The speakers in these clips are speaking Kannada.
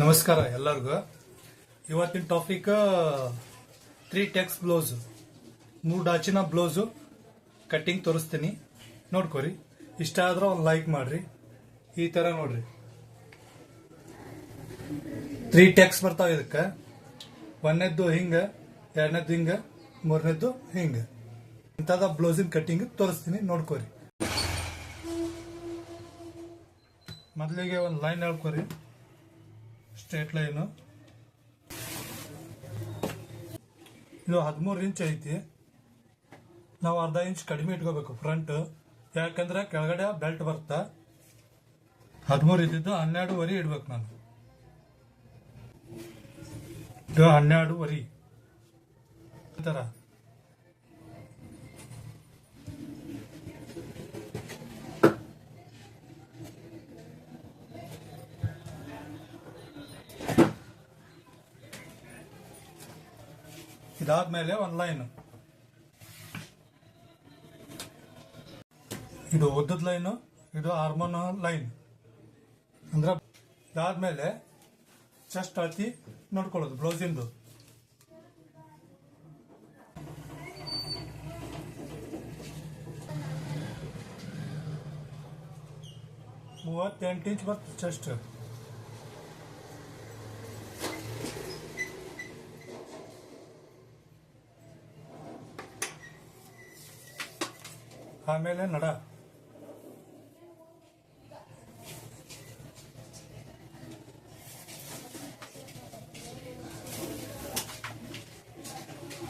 ನಮಸ್ಕಾರ ಎಲ್ಲರಿಗೂ. ಇವತ್ತಿನ ಟಾಪಿಕ್ ತ್ರೀ ಟೆಕ್ಸ್ ಬ್ಲೌಸ್ ಮೂರು ಡಾಚಿನ ಬ್ಲೌಸು ಕಟ್ಟಿಂಗ್ ತೋರಿಸ್ತೀನಿ. ನೋಡ್ಕೊರಿ. ಇಷ್ಟ ಆದ್ರೆ ಒಂದು ಲೈಕ್ ಮಾಡ್ರಿ. ಈ ತರ ನೋಡ್ರಿ. ತ್ರೀ ಟೆಕ್ಸ್ ಬರ್ತಾವ ಇದಕ್ಕೆ. ಒಂದನೇದ್ದು ಹಿಂಗ, ಎರಡನೇದ್ದು ಹಿಂಗ, ಮೂರನೇದ್ದು ಹಿಂಗ. ಇಂಥದ ಬ್ಲೌಸಿನ ಕಟ್ಟಿಂಗ್ ತೋರಿಸ್ತೀನಿ. ನೋಡ್ಕೊರಿ. ಮೊದಲಿಗೆ ಒಂದು ಲೈನ್ ಹೇಳ್ಕೊರಿ. Straight line. ಇದು ಹದಿಮೂರು ಇಂಚ್ ಐತಿ. ನಾವು ಅರ್ಧ ಇಂಚ್ ಕಡಿಮೆ ಇಟ್ಕೋಬೇಕು ಫ್ರಂಟ್. ಯಾಕಂದ್ರೆ ಕೆಳಗಡೆ ಬೆಲ್ಟ್ ಬರ್ತಾ. ಹದಿಮೂರು ಇದ್ದಿದ್ದು ಹನ್ನೆರಡುವರೆ ಇಡ್ಬೇಕು ನಾನು. ಇದು ಹನ್ನೆರಡುವರೆ. ಈ ಥರ ಇದಾದ್ಮೇಲೆ ಒಂದು ಲೈನ್. ಇದು ಉದ್ದದ ಲೈನು, ಇದು ಹಾರ್ಮೋನ್ ಲೈನ್. ಅಂದ್ರೆ ಇದಾದ್ಮೇಲೆ ಚೆಸ್ಟ್ ಅಳತಿ ನೋಡ್ಕೊಳ್ಳೋದು, ಬ್ಲೌಸಿಂದು. ಮೂವತ್ತೆಂಟು ಇಂಚ್ ಬರ್ತದೆ ಚೆಸ್ಟ್ ಆಮೇಲೆ ನಡ.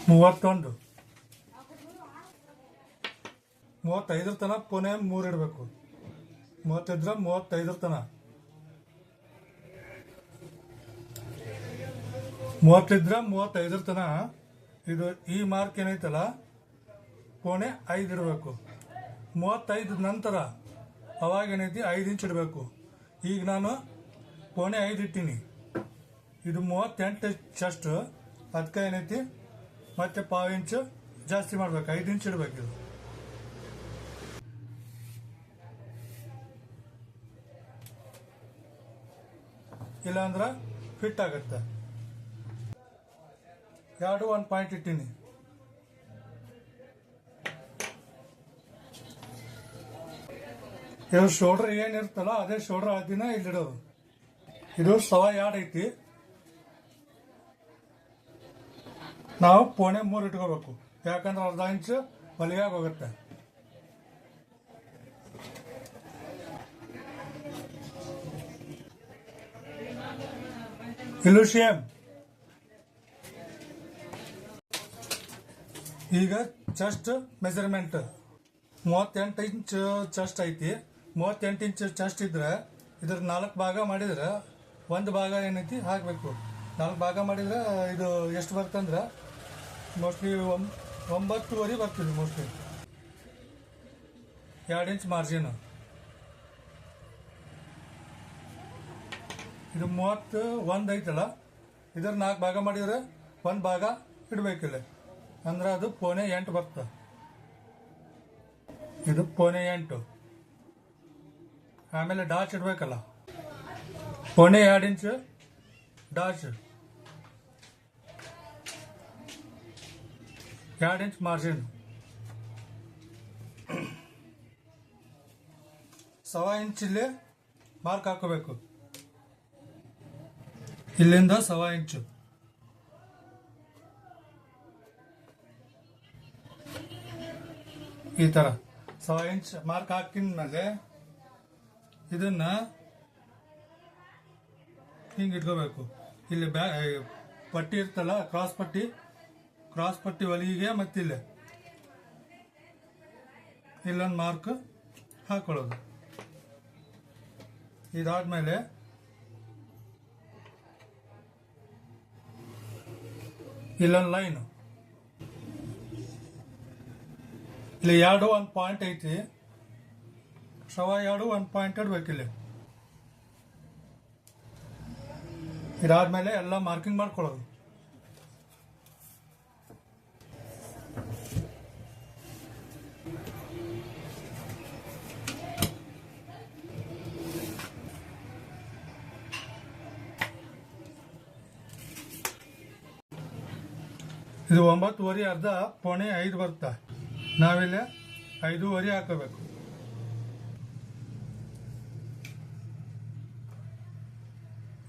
ಮೂವತ್ತೊಂದು. ಮೂವತ್ತೈದರ ತನ ಪುಣೆ ಮೂರು ಇಡಬೇಕು. ಮೂವತ್ತೈದ್ರ ಮೂವತ್ತೈದರ ತನ. ಮೂವತ್ತಿದ್ರ ಮೂವತ್ತೈದರ ತನ. ಇದು ಈ ಮಾರ್ಕ್ ಏನೈತಲ್ಲ? ಪೋಣೆ ಐದು ಇಡಬೇಕು. ಮೂವತ್ತೈದು ನಂತರ ಅವಾಗ ಏನೈತಿ? ಐದು ಇಂಚ್ ಇಡಬೇಕು. ಈಗ ನಾನು ಪೋಣೆ ಐದು ಇಟ್ಟೀನಿ. ಇದು ಮೂವತ್ತೆಂಟು ಚೆಸ್ಟ್ ಅದಕ್ಕೆ ಏನೈತಿ? ಮತ್ತೆ ಪಾವು ಇಂಚು ಜಾಸ್ತಿ ಮಾಡ್ಬೇಕು. ಐದು ಇಂಚ್ ಇಡಬೇಕು ಇದು. ಇಲ್ಲಾಂದ್ರೆ ಫಿಟ್ ಆಗುತ್ತೆ. ಎರಡು ಒಂದು ಪಾಯಿಂಟ್ ಇಟ್ಟೀನಿ. ಇದು ಶೋಲ್ಡ್ರ್ ಏನಿರ್ತಲ್ಲ, ಅದೇ ಶೋಲ್ಡರ್ ದಿನ ಇಲ್ಲಿಡೋದು. ಇದು ಸವ ಎರಡು ಐತಿ ನಾವು ಪೋಣೆ ಮೂರು ಇಟ್ಕೋಬೇಕು. ಯಾಕಂದ್ರೆ ಅರ್ಧ ಇಂಚ್ ಹೊಲಿಯಾಗ ಹೋಗುತ್ತೆ. ಇಲ್ಲೂ ಸೇಮ್. ಈಗ ಚೆಸ್ಟ್ ಮೆಜರ್ಮೆಂಟ್ ಮೂವತ್ತೆಂಟು ಇಂಚ್ ಚೆಸ್ಟ್ ಐತಿ. ಮೂವತ್ತೆಂಟು ಇಂಚ್ ಚೆಸ್ಟ್ ಇದ್ರೆ ಇದ್ರ ನಾಲ್ಕು ಭಾಗ ಮಾಡಿದ್ರೆ ಒಂದು ಭಾಗ ಏನೈತಿ ಹಾಕಬೇಕು. ನಾಲ್ಕು ಭಾಗ ಮಾಡಿದ್ರೆ ಇದು ಎಷ್ಟು ಬರ್ತಂದ್ರೆ ಮೋಸ್ಟ್ಲಿ ಒಂಬತ್ತುವರೆ ಬರ್ತೀವಿ ಮೋಸ್ಟ್ಲಿ ಎರಡು ಇಂಚ್ ಮಾರ್ಜಿನ್ ಇದು ಮೂವತ್ತು ಒಂದು ಐತಲ್ಲ ಇದ್ರ ನಾಲ್ಕು ಭಾಗ ಮಾಡಿದ್ರೆ ಒಂದು ಭಾಗ ಇಡಬೇಕಿಲ್ಲ ಅಂದ್ರೆ ಅದು ಪೋನೆ ಎಂಟು ಬರ್ತದೆ. ಇದು ಪೋನೆ ಎಂಟು. ಆಮೇಲೆ ಡಾಚ್ ಇಡಬೇಕಲ್ಲ? ಪೋನೆ ಎರಡು ಇಂಚ್ ಡಾಚ್. ಎರಡು ಇಂಚ್ ಮಾರ್ಜಿನ್ ಸವಾ ಇಂಚ್ ಇಲ್ಲಿ ಮಾರ್ಕ್ ಹಾಕೋಬೇಕು. ಇಲ್ಲಿಂದ ಸವಾ ಇಂಚು ಈ ತರ. ಸವಾ ಇಂಚ್ ಮಾರ್ಕ್ ಹಾಕಿದ ಮೇಲೆ ಇದನ್ನ ಹಿಂಗೆ ಇಟ್ಕೋಬೇಕು ಇಲ್ಲಿ ಪಟ್ಟಿ ಇರ್ತಲ್ಲ ಕ್ರಾಸ್ ಪಟ್ಟಿ. ಕ್ರಾಸ್ ಪಟ್ಟಿ ಒಲಿಗೆ ಮತ್ತಿಲ್ಲ. ಇಲ್ಲೊಂದು ಮಾರ್ಕ್ ಹಾಕೊಳ್ಳೋದು. ಇದಾದ್ಮೇಲೆ ಇಲ್ಲೊಂದು ಲೈನು ಇಲ್ಲಿ ಎರಡು, ಒಂದು ಪಾಯಿಂಟ್ ಐತಿ. ಸವಾಯಾಡು ಒನ್ ಪಾಯಿಂಟೆಡ್ ವೆಹಿಕಲ್ ಇದಾದ ಮೇಲೆ ಎಲ್ಲ ಮಾರ್ಕಿಂಗ್ ಮಾಡ್ಕೊಳ್ಳೋದು. ಇದು ಒಂಬತ್ತುವರೆ ಅರ್ಧ ಪೋಣೆ ಐದು ಬರುತ್ತೆ? ನಾವಿಲ್ಲ ಐದೂವರೆ ಹಾಕೋಬೇಕು.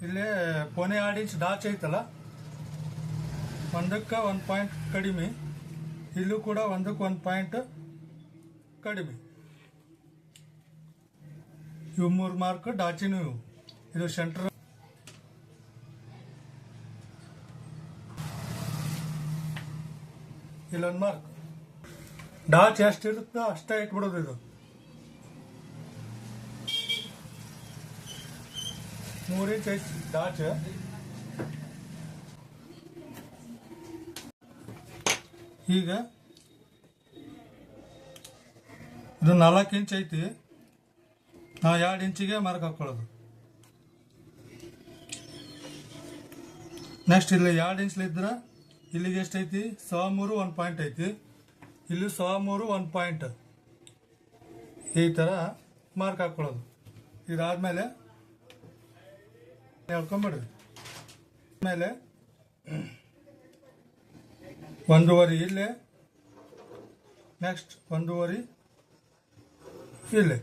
ಇಲ್ಲೇ ಕೊನೆ ಇಂಚ್ ಡಾಚ್ ಐತಲ್ಲ? ಒಂದಕ್ಕೆ ಒಂದು ಪಾಯಿಂಟ್ ಕಡಿಮೆ. ಇಲ್ಲೂ ಕೂಡ ಒಂದಕ್ಕೆ ಒಂದು ಪಾಯಿಂಟ್ ಕಡಿಮೆ. ಇವು ಮೂರು ಮಾರ್ಕ್ ಡಾಚಿನೂ ಇವು. ಇದು ಸೆಂಟ್ರ್ ಇಲ್ಲೊಂದು ಮಾರ್ಕ್ ಡಾಚ್ ಎಷ್ಟಿರುತ್ತೋ ಅಷ್ಟೇ ಇಟ್ಬಿಡೋದು ಇದು. ಮೂರು ಇಂಚ್ ಐತಿ ಡಾಚ್ ಈಗ ಇದು ನಾಲ್ಕು ಇಂಚ್ ಐತಿ. ನಾವು ಎರಡು ಇಂಚಿಗೆ ಮಾರ್ಕ್ ಹಾಕೊಳ್ಳೋದು. ನೆಕ್ಸ್ಟ್ ಇಲ್ಲಿ ಎರಡು ಇಂಚ್ಲಿದ್ರೆ ಇಲ್ಲಿಗೆ ಎಷ್ಟೈತಿ ಸವ ಮೂರು ಒಂದು ಪಾಯಿಂಟ್ ಐತಿ. ಇಲ್ಲಿ ಸವ ಮೂರು ಒಂದು ಪಾಯಿಂಟ್ ಈ ಥರ ಮಾರ್ಕ್ ಹಾಕ್ಕೊಳ್ಳೋದು ಇದಾದ್ಮೇಲೆ ಹೇಳ್ಕೊಂಬಿಡ್ರಿ ಆಮೇಲೆ ಒಂದೂವರೆ ಇಲ್ಲೇ ನೆಕ್ಸ್ಟ್ ಒಂದೂವರೆ ಇಲ್ಲೇ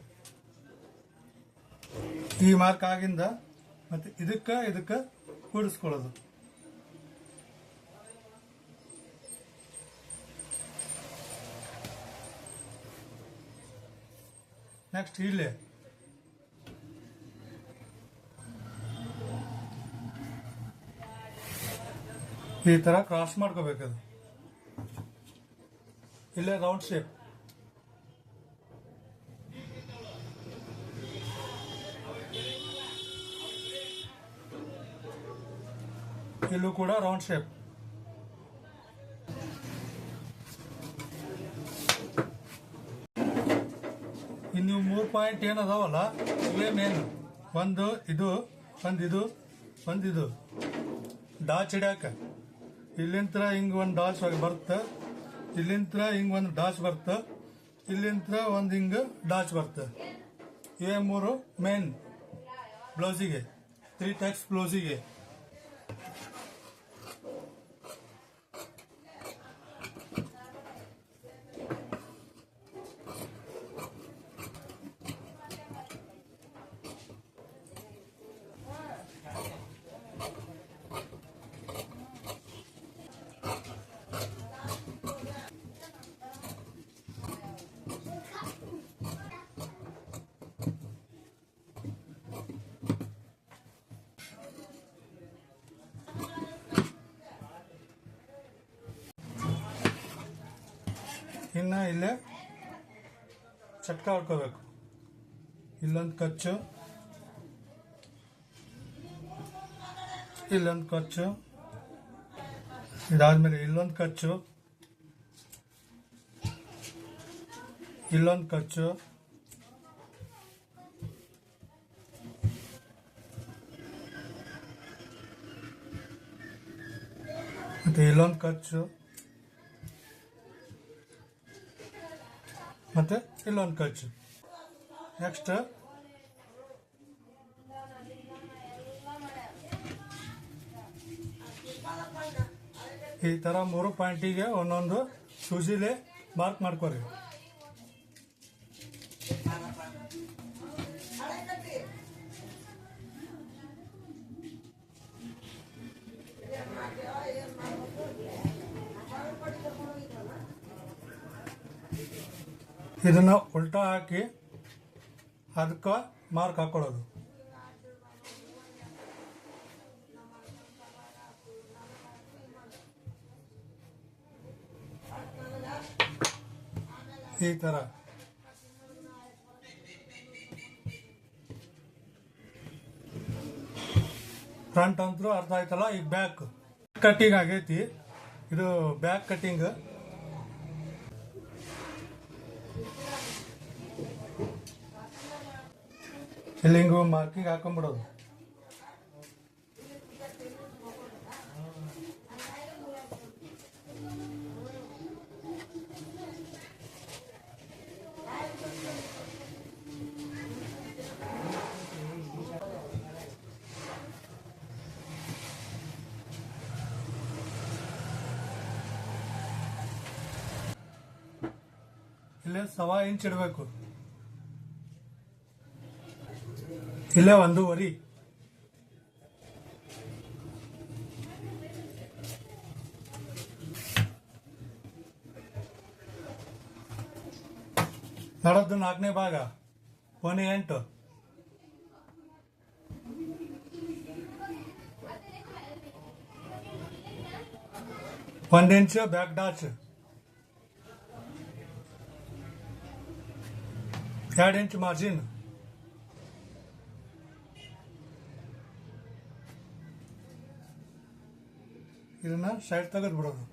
ಈ ಮಾರ್ಕ್ ಆಗಿಂದ ಮತ್ತೆ ಇದಕ್ಕೆ ಇದಕ್ಕೆ ಕೂಡಿಸ್ಕೊಳ್ಳೋದು. ನೆಕ್ಸ್ಟ್ ಇಲ್ಲೇ ಈ ತರ ಕ್ರಾಸ್ ಮಾಡ್ಕೋಬೇಕದು ಇಲ್ಲೇ ರೌಂಡ್ ಶೇಪ್ ಇಲ್ಲೂ ಕೂಡ ರೌಂಡ್ ಶೇಪ್ ಇನ್ನು ಮೂರು ಪಾಯಿಂಟ್ ಏನದಾವಲ್ಲ ಇವೇ ಮೇನ್ ಒಂದು, ಇದು ಒಂದು ಇದು ಒಂದು, ಇದು. ಡಾಚ್ ಹಿಡ್ಯಾಕ. ಇಲ್ಲಿಂತ್ರ ಹಿಂಗೆ ಒಂದು ಡಾಚ್ ಬರ್ತ, ಇಲ್ಲಿಂತ್ರ ಹಿಂಗೆ ಒಂದು ಡಾಚ್ ಬರ್ತ, ಇಲ್ಲಿಂತ್ರ ಒಂದು ಹಿಂಗೆ ಡಾಚ್ ಬರ್ತ. ಇವೇ ಮೂರು ಮೇನ್ ಬ್ಲೌಸಿಗೆ ತ್ರೀ ಟೈಪ್ಸ್ ಬ್ಲೌಸಿಗೆ ಇನ್ನು ಇಲ್ಲೇ ಚಟ್ಕ ಹೊಡ್ಕೋಬೇಕು ಇಲ್ಲೊಂದು ಕಚ್ಚು. ಇಲ್ಲೊಂದು ಕಚ್ಚು. ಇದಾದ್ಮೇಲೆ ಇಲ್ಲೊಂದು ಕಚ್ಚು. ಇಲ್ಲೊಂದು ಕಚ್ಚು. ಮತ್ತೆ ಇಲ್ಲೊಂದು ಕಚ್ಚು. ಮತ್ತೆ ಇಲ್ಲೊಂದು ಕಚ್ಚು ನೆಕ್ಸ್ಟ್ ಈ ತರ ಮೂರು ಪಾಯಿಂಟಿಗೆ ಒಂದೊಂದು ಸೂಜಿಲೆ ಮಾರ್ಕ್ ಮಾಡ್ಕೊರಿ. ಇದನ್ನ ಉಲ್ಟಾ ಹಾಕಿ ಅದಕ್ಕೆ ಮಾರ್ಕ್ ಹಾಕೊಳ್ಳೋದು. ಈ ತರ. ಫ್ರಂಟ್ ಅಂತೂ ಅರ್ಥ ಆಯ್ತಲ್ಲ ಈಗ ಬ್ಯಾಕ್ ಕಟ್ಟಿಂಗ್ ಆಗೈತಿ. ಇದು ಬ್ಯಾಕ್ ಕಟ್ಟಿಂಗ್ ಎಲ್ಲಿಂಗೂ ಮಾರ್ಕಿಂಗ್ ಹಾಕೊಂಡ್ಬಿಡೋದು ಇಲ್ಲೇ ಸವಾ ಇಂಚ್ ಇಡಬೇಕು. ಇಲ್ಲೇ ಒಂದೂವರಿ ನಡದ್ದು ನಾಲ್ಕನೇ ಭಾಗ. ಕೊನೆ ಎಂಟು. ಒಂದು ಇಂಚ್ ಬ್ಯಾಕ್ ಡಾಚ್. ಎರಡು ಇಂಚ್ ಮಾರ್ಜಿನ್. ಸೈಡ್ ತೆಗೆದು ಬಿಡೋದು.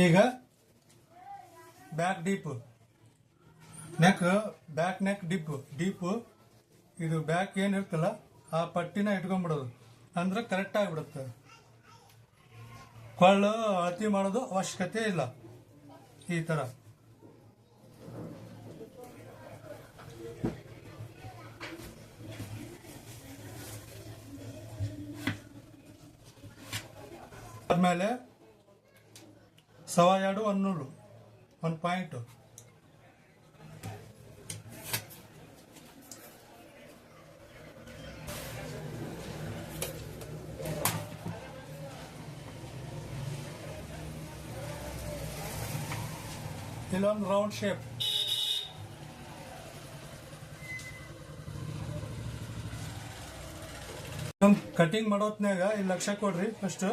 ಈಗ back deep neck back neck dip deep ಇದು ಬ್ಯಾಕ್ ಏನಿರ್ತಲ್ಲ ಆ ಪಟ್ಟಿನ ಇಟ್ಕೊಂಡ್ಬಿಡೋದು. ಅಂದ್ರೆ ಕರೆಕ್ಟ್ ಆಗಿಬಿಡುತ್ತೆ. ಕೊಳ್ಳು ಅಳತಿ ಮಾಡೋದು ಅವಶ್ಯಕತೆ ಇಲ್ಲ. ಈ ತರ. ಆದ್ಮೇಲೆ ಸವಾ ಎರಡು ಹನ್ನೂರು ನೂರು ಒಂದು ಪಾಯಿಂಟ್. ಇಲ್ಲೊಂದು ರೌಂಡ್ ಶೇಪ್ ಕಟಿಂಗ್ ಮಾಡೋತ್ನಾಗ ಇಲ್ಲಿ ಲಕ್ಷ ಕೊಡ್ರಿ ಫಸ್ಟ್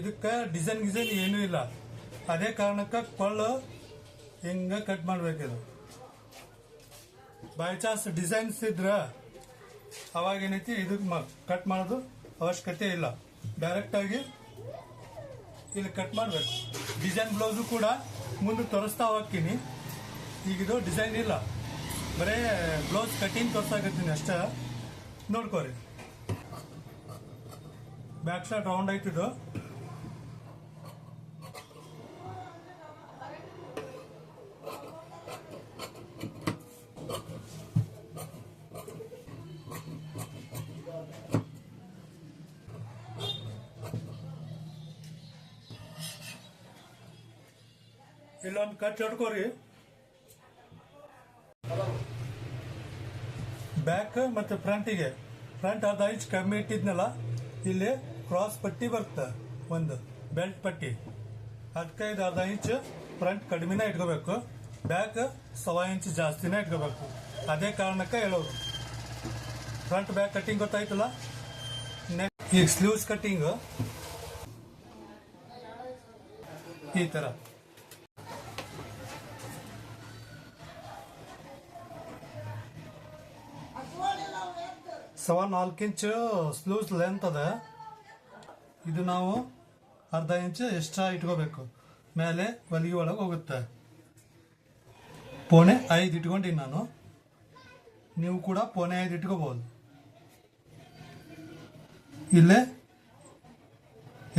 ಇದಕ್ಕೆ ಡಿಸೈನ್ ಗಿಸೈನ್ ಏನೂ ಇಲ್ಲ. ಅದೇ ಕಾರಣಕ್ಕೆ ಕೊಳ್ಳು ಹೆಂಗೆ ಕಟ್ ಮಾಡಬೇಕಿದು ಬೈ ಚಾನ್ಸ್ ಡಿಸೈನ್ಸ್ ಇದ್ರೆ ಅವಾಗ ಏನೈತಿ ಇದಕ್ಕೆ ಕಟ್ ಮಾಡೋದು ಅವಶ್ಯಕತೆ ಇಲ್ಲ. ಡೈರೆಕ್ಟಾಗಿ ಇಲ್ಲಿ ಕಟ್ ಮಾಡಬೇಕು. ಡಿಸೈನ್ ಬ್ಲೌಸು ಕೂಡ ಮುಂದೆ ತೋರಿಸ್ತಾ ಹೋಗ್ತೀನಿ. ಈಗ ಇದು ಡಿಸೈನ್ ಇಲ್ಲ. ಬರೇ ಬ್ಲೌಸ್ ಕಟ್ಟಿಂಗ್ ತೋರ್ಸಾಕತ್ತೀನಿ ಅಷ್ಟೇ. ನೋಡ್ಕೋರಿ. ಬ್ಯಾಕ್ ಶಾಟ್ ರೌಂಡ್ ಆಯ್ತಿದು ಇಲ್ಲೊಂದು ಕಟ್ ಹೊಡ್ಕೋರಿ. ಬ್ಯಾಕ್ ಮತ್ತೆ ಫ್ರಂಟಿಗೆ ಫ್ರಂಟ್ ಅರ್ಧ ಇಂಚ್ ಕಮ್ಮಿ ಇಟ್ಟಿದ್ನಲ್ಲ, ಇಲ್ಲಿ ಕ್ರಾಸ್ ಪಟ್ಟಿ ಬರುತ್ತೆ, ಒಂದು ಬೆಲ್ಟ್ ಪಟ್ಟಿ. ಅದಕ್ಕೆ ಇದು ಅರ್ಧ ಇಂಚ್ ಫ್ರಂಟ್ ಕಡಿಮೆನೇ ಇಟ್ಕೋಬೇಕು. ಬ್ಯಾಕ್ ಸವಾ ಇಂಚ್ ಜಾಸ್ತಿನೇ ಇಟ್ಕೋಬೇಕು. ಅದೇ ಕಾರಣಕ್ಕೆ ಹೇಳೋದು. ಫ್ರಂಟ್ ಬ್ಯಾಕ್ ಕಟ್ಟಿಂಗ್ ಗೊತ್ತಾಯ್ತಲ್ಲ? ನೆಕ್ಸ್ಟ್ ಈಗ ಸ್ಲೀವ್ಸ್ ಕಟ್ಟಿಂಗ್ ಈ ತರ. ಸವಾ ನಾಲ್ಕು ಇಂಚು ಸ್ಲೂಸ್ ಲೆಂತ್ ಅದ. ಇದು ನಾವು ಅರ್ಧ ಇಂಚು ಎಕ್ಸ್ಟ್ರಾ ಇಟ್ಕೋಬೇಕು. ಮೇಲೆ ಹೊಲಿಗೆ ಒಳಗೆ ಹೋಗುತ್ತೆ. ಪೋಣೆ ಐದು ಇಟ್ಕೊಂಡಿನಿ ನಾನು. ನೀವು ಕೂಡ ಪೋಣೆ ಐದು ಇಟ್ಕೋಬಹುದು. ಇಲ್ಲೇ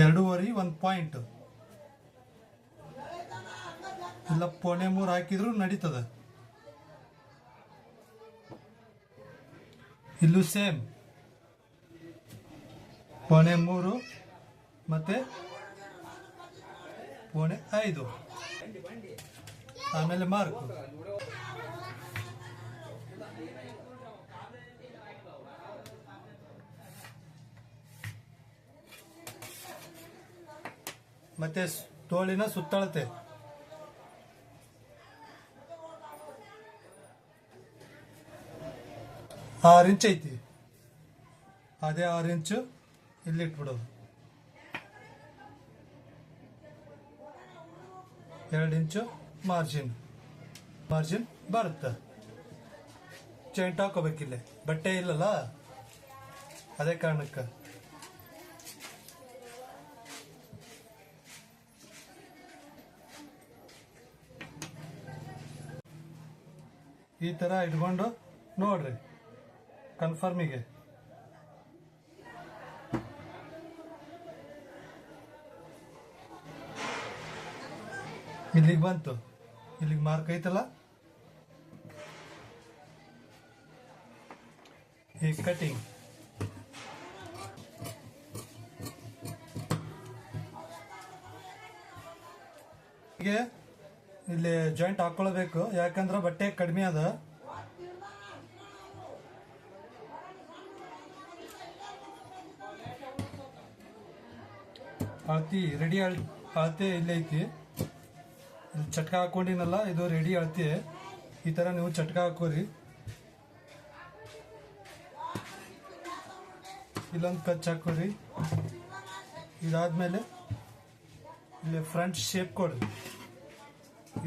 ಎರಡೂವರೆ ಒಂದು ಪಾಯಿಂಟ್ ಇಲ್ಲ, ಪೋಣೆ ಮೂರು ಹಾಕಿದ್ರು ನಡೀತದೆ. ಇಲ್ಲೂ ಸೇಮ್ ಪೋಣೆ ಮೂರು ಮತ್ತೆ ಪೋಣೆ ಐದು. ಆಮೇಲೆ ಮಾರ್ಕು ಮತ್ತೆ ತೋಳಿನ ಸುತ್ತಳತೆ. ಆರು ಇಂಚ್ ಐತಿ. ಅದೇ ಆರು ಇಂಚು ಇಲ್ಲಿ ಇಟ್ಬಿಡೋದು. ಎರಡು ಇಂಚು ಮಾರ್ಜಿನ್ ಮಾರ್ಜಿನ್ ಬರುತ್ತೆ. ಚೈಂಟ್ ಹಾಕೋಬೇಕಿಲ್ಲ ಬಟ್ಟೆ ಇಲ್ಲಲ್ಲ? ಅದೇ ಕಾರಣಕ್ಕೆ. ಈ ತರ ಇಟ್ಕೊಂಡು ನೋಡ್ರಿ. ಕನ್ಫರ್ಮಿಗೆ ಇಲ್ಲಿಗೆ ಬಂತು. ಇಲ್ಲಿಗೆ ಮಾರ್ಕ್ ಐತಲ್ಲ? ಈ ಕಟಿಂಗ್ ಇಲ್ಲಿ ಜಾಯಿಂಟ್ ಹಾಕೊಳ್ಬೇಕು. ಯಾಕಂದ್ರೆ ಬಟ್ಟೆ ಕಡಿಮೆ ಅದ. ಅಳತಿ, ರೆಡಿ ಅಳ್, ಅಳತೆ ಇಲ್ಲೇ ಐತಿ. ಚಟ್ಕ ಹಾಕೊಂಡಿನಲ್ಲ, ಇದು ರೆಡಿ ಅಳತೆ. ಈ ತರ ನೀವು ಚಟ್ಕ ಹಾಕೋರಿ. ಇಲ್ಲೊಂದು ಕಚ್ ಹಾಕೋರಿ. ಇದಾದ್ಮೇಲೆ ಇಲ್ಲಿ ಫ್ರಂಟ್ ಶೇಪ್ ಕೊಡ್ರಿ.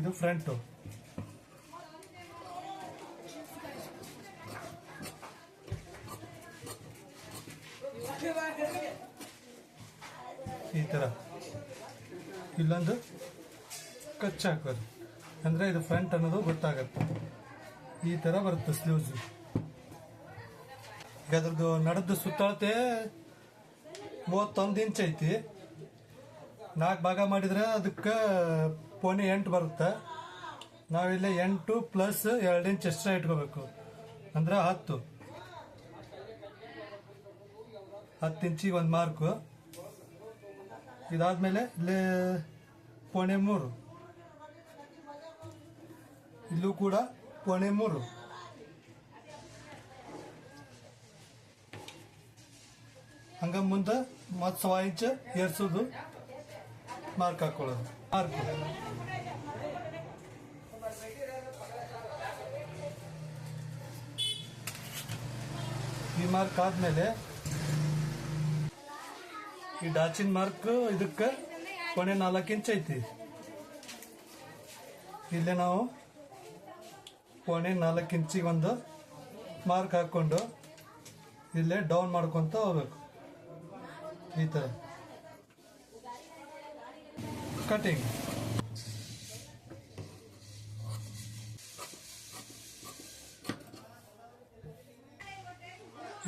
ಇದು ಫ್ರಂಟು. ಈ ಥರ ಇಲ್ಲೊಂದು ಕಚ್ ಹಾಕೋದು. ಅಂದರೆ ಇದು ಫ್ರಂಟ್ ಅನ್ನೋದು ಗೊತ್ತಾಗತ್ತೆ. ಈ ಥರ ಬರುತ್ತೆ ಸ್ಲೀವ್ಸು ಈಗ ಅದ್ರದ್ದು ನಡದ್ದು ಸುತ್ತಳತೆ ಮೂವತ್ತೊಂದು ಇಂಚ್ ಐತಿ. ನಾಲ್ಕು ಭಾಗ ಮಾಡಿದ್ರೆ ಅದಕ್ಕೆ ಪೋನೆ ಎಂಟು ಬರುತ್ತೆ. ನಾವಿಲ್ಲಿ ಎಂಟು ಪ್ಲಸ್ ಎರಡು ಇಂಚ್ ಎಕ್ಸ್ಟ್ರಾ ಇಟ್ಕೋಬೇಕು. ಅಂದ್ರೆ ಹತ್ತು. ಹತ್ತು ಇಂಚಿಗೆ ಒಂದು ಮಾರ್ಕು ಇದಾದ್ಮೇಲೆ ಇಲ್ಲಿ ಪೋಣೆ ಮೂರು. ಇಲ್ಲೂ ಕೂಡ ಪೋಣೆ ಮೂರು. ಹಂಗ ಮುಂದೆ ಮತ್ತೆ ಸವಾ ಇಂಚ್ ಏರ್ಸೋದು ಮಾರ್ಕ್ ಹಾಕೊಳ್ಳೋದು. ಮಾರ್ಕ್. ಈ ಮಾರ್ಕ್ ಆದ್ಮೇಲೆ ಈ ಡಾಚಿನ್ ಮಾರ್ಕ್ ಇದಕ್ಕೆ ಕೊನೆ ನಾಲ್ಕು ಇಂಚ್ ಐತಿ. ಇಲ್ಲೇ ನಾವು ಕೊನೆ ನಾಲ್ಕು ಇಂಚಿಗೆ ಒಂದು ಮಾರ್ಕ್ ಹಾಕ್ಕೊಂಡು ಇಲ್ಲೇ ಡೌನ್ ಮಾಡ್ಕೊಂತ ಹೋಗ್ಬೇಕು. ಈ ಥರ ಕಟಿಂಗ್.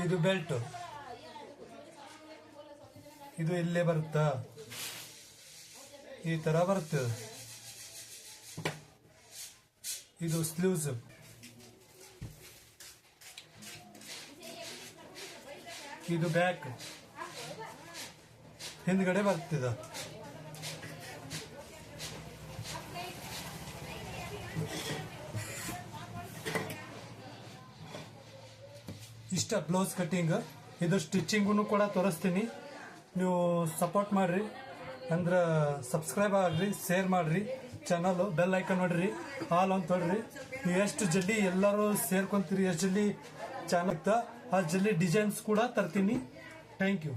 ಇದು ಬೆಲ್ಟ್. ಇದು ಇಲ್ಲೇ ಬರುತ್ತಾ? ಈ ತರ ಬರುತ್ತೆ ಇದು ಸ್ಲೂಸ್. ಇದು ಬ್ಯಾಕ್. ಹಿಂದ್ಗಡೆ ಬರ್ತಿದ. ಇಷ್ಟ ಬ್ಲೌಸ್ ಕಟ್ಟಿಂಗ್ ಇದು ಸ್ಟಿಚಿಂಗು ಕೂಡ ತೋರಿಸ್ತೀನಿ. ನೀವು ಸಪೋರ್ಟ್ ಮಾಡ್ರಿ. ಅಂದ್ರೆ ಸಬ್ಸ್ಕ್ರೈಬ್ ಆಗ್ರಿ ಶೇರ್ ಮಾಡ್ರಿ. ಚಾನಲ್ ಬೆಲ್ ಐಕನ್ ನೋಡ್ರಿ. ಆಲ್ ಅಂತ ನೋಡ್ರಿ ಎಷ್ಟು ಜಲ್ದಿ ಎಲ್ಲರೂ ಸೇರ್ಕೊಂತೀರಿ, ಎಷ್ಟು ಜಲ್ದಿ ಚಾನಲ್ ಆ ಜಲ್ದಿ ಡಿಸೈನ್ಸ್ ಕೂಡ ತರ್ತೀನಿ. Thank you